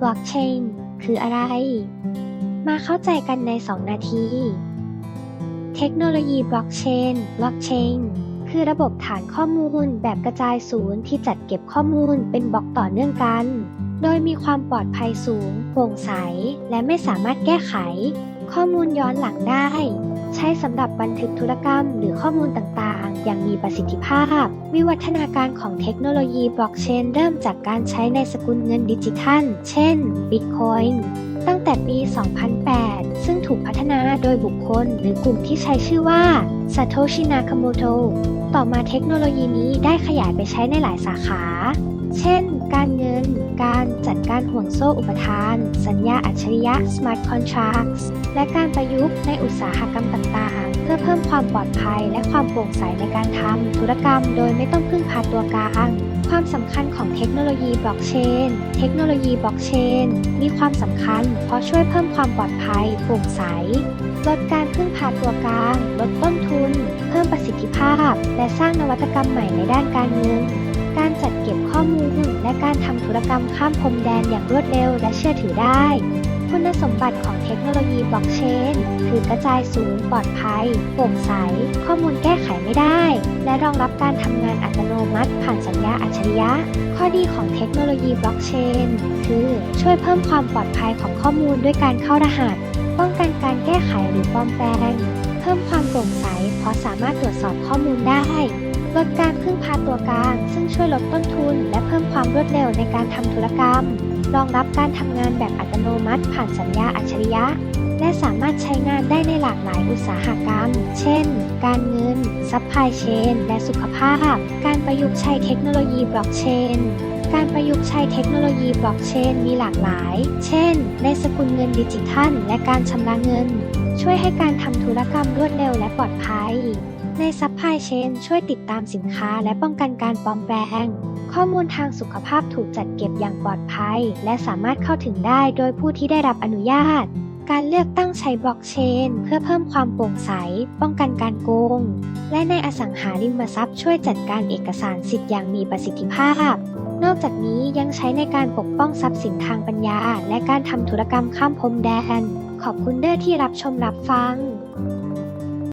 บล็อกเชนคืออะไร มาเข้าใจกันใน 2 นาที เทคโนโลยีบล็อกเชนบล็อกเชนคือระบบฐานข้อมูลแบบกระจายศูนย์ที่จัดเก็บข้อมูลเป็นบล็อกต่อเนื่องกัน โดยมีความปลอดภัยสูง โปร่งใส และไม่สามารถแก้ไข ข้อมูลย้อนหลังได้ ใช้สำหรับบันทึกธุรกรรม หรือข้อมูลต่างๆ อย่างมีประสิทธิภาพ วิวัฒนาการของเทคโนโลยีบล็อกเชนเริ่มจากการใช้ในสกุลเงินดิจิทัล เช่น Bitcoin ตั้งแต่ปี 2008 ซึ่งถูกพัฒนาโดยบุคคลหรือกลุ่มที่ใช้ชื่อว่า Satoshi Nakamoto ต่อมาเทคโนโลยีนี้ได้ขยายไปใช้ในหลายสาขา เช่น การเงิน การจัดการห่วงโซ่อุปทาน สัญญาอัจฉริยะ Smart Contracts และการ อุตสาหกรรมต่างๆ เพื่อเพิ่มความปลอดภัยและความโปร่งใสในการทำธุรกรรม โดยไม่ต้องพึ่งพาตัวกลางความสำคัญของเทคโนโลยีบล็อกเชน เทคโนโลยีบล็อกเชน มีความสำคัญ เพราะช่วยเพิ่มความปลอดภัยโปร่งใส ลดการพึ่งพาตัวกลาง ลดต้นทุน เพิ่มประสิทธิภาพ และสร้างนวัตกรรมใหม่ในด้านการเงิน การจัดเก็บข้อมูล และการทำธุรกรรมข้ามพรมแดนอย่างรวดเร็วและเชื่อถือได้ คุณสมบัติของเทคโนโลยีบล็อกเชนคือกระจายศูนย์ปลอดภัยโปร่งใส ข้อมูลแก้ไขไม่ได้ และรองรับการทำงานอัตโนมัติ ผ่านสัญญาอัจฉริยะ ข้อดีของเทคโนโลยีบล็อกเชนคือช่วยเพิ่มความปลอดภัยของข้อมูลด้วยการเข้ารหัส ป้องกันการแก้ไขหรือปลอมแปลง เพิ่มความโปร่งใส เพราะสามารถตรวจสอบข้อมูลได้ลดการพึ่งพาตัวกลาง ซึ่งช่วยลดต้นทุน และเพิ่มความรวดเร็วในการทำธุรกรรม รองรับการทำงานแบบอัตโนมัติผ่านสัญญาอัจฉริยะ และสามารถใช้งานได้ในหลากหลายอุตสาหกรรม เช่น การเงิน ซัพพลายเชน และสุขภาพ การประยุกต์ใช้เทคโนโลยีบล็อกเชนการประยุกต์ใช้เทคโนโลยีบล็อกเชนมีหลากหลาย เช่น ในสกุลเงินดิจิทัล และการชำระเงิน ช่วยให้การทำธุรกรรมรวดเร็วและปลอดภัย ในซัพพลายเชนช่วยติดตามสินค้าและป้องกันการปลอมแปลง ข้อมูลทางสุขภาพถูกจัดเก็บอย่างปลอดภัย และสามารถเข้าถึงได้โดยผู้ที่ได้รับอนุญาต การเลือกตั้งใช้บล็อกเชน เพื่อเพิ่มความโปร่งใส ป้องกันการโกง และในอสังหาริมทรัพย์ช่วยจัดการเอกสารสิทธิ์อย่างมีประสิทธิภาพนอกจากนี้ยังใช้ในการปกป้องทรัพย์สินทางปัญญา และการทำธุรกรรมข้ามพรมแดน ขอบคุณเด้อที่รับชมรับฟัง